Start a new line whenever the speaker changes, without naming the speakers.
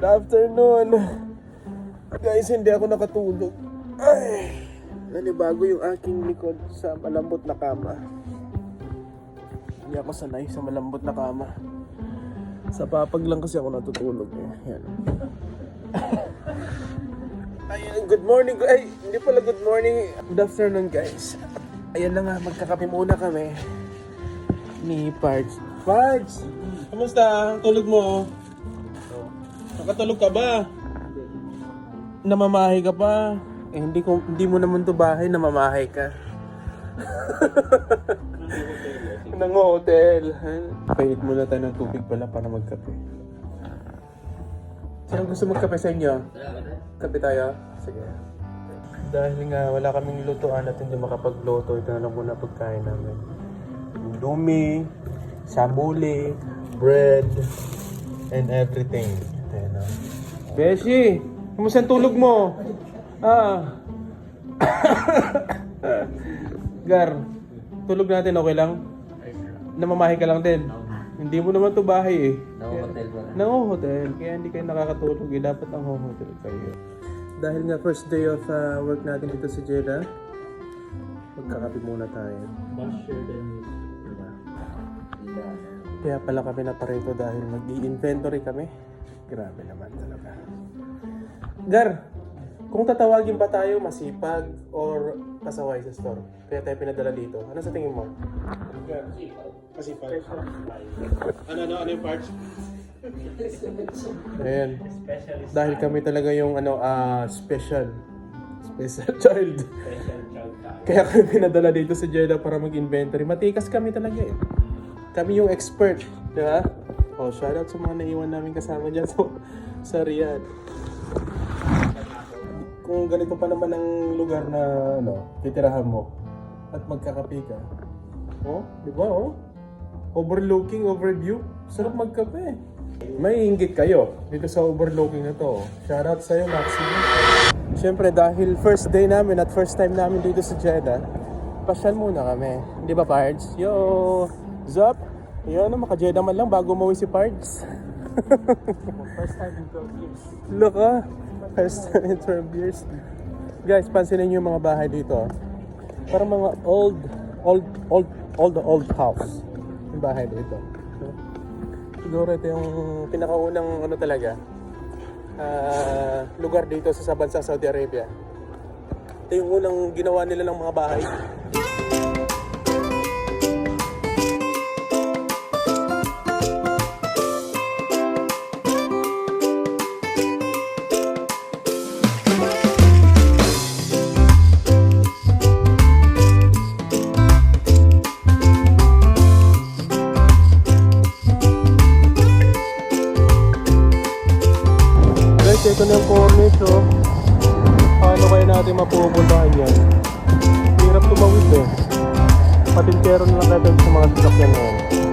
Good afternoon. Guys, hindi ako nakatulog. Ay, nanibago yung aking likod sa malambot na kama. Hindi ako sanay sa malambot na kama. Sa papag lang kasi ako natutulog eh. Yan. Ay, good morning. Ay, hindi pala good morning. Good afternoon, guys. Ayan na nga, magkakape muna kami. Ni Pards. Pards! Kamusta? Tulog mo? Nakatulog ka ba? Namamahay ka pa? Eh, hindi, ko, hindi mo naman to bahay, namamahay ka. Nang hotel. Pahit muna tayo ng tubig pala para magkape. Sino gusto magkape sa inyo? Kape tayo? Sige. Dahil nga wala kaming lutuan at hindi makapagluto, ito na lang muna pagkain namin. Dumi, samuli, bread, and everything. Ayan na. Beshi, kumusta tulog mo? Ah. Gar, tulog natin okay lang? Namamahay ka lang din? Hindi mo naman to bahay eh.
Nang-hotel ba na?
Nang hotel, kaya hindi kayo nakakatulog eh. Dapat ang hotel kayo. Dahil nga first day of uh, work natin dito sa Jeddah, magkakape muna tayo. Diba? Kaya pala kami naparito dahil mag-i-inventory kami. Grabe naman talaga. Gar, kung tatawagin ba tayo masipag or pasaway sa store? Kaya tayo pinadala dito. Ano sa tingin mo? Gar, masipag. Ano, ano, ano yung parts? Ayan. Dahil kami talaga yung ano, ah, special. Special child. Kaya kami pinadala dito sa Jeddah para mag-inventory. Matikas kami talaga eh. Kami yung expert. Di ba? Oh, shoutout sa mga naiwan namin kasama dyan sa, sa Riyadh. Kung ganito pa naman ang lugar na ano, titirahan mo at magkakape ka. Oh, di ba oh? Overlooking, overview. Sarap magkape. May inggit kayo dito sa overlooking na to. Shoutout sa'yo, Maximo. Siyempre, dahil first day namin at first time namin dito sa Jeddah, pasyal muna kami. Di ba, Pards? Yo! Zop! Yan, maka-Jeddah man lang bago umuwi si Pards. first time in 12 years. Look ah! First time in 12 years. Guys, pansinin niyo yung mga bahay dito. ah. Parang mga old, old, old, old, old house. Yung bahay dito. Siguro ito yung pinakaunang ano talaga ah, lugar dito sa, sa bansa Saudi Arabia. Ito yung unang ginawa nila ng mga bahay. Guys, ito na yung corniche oh. Paano kaya natin mapupuntahan yan? Hirap tumawid eh. Patintero na lang natin sa mga sasakyan ngayon.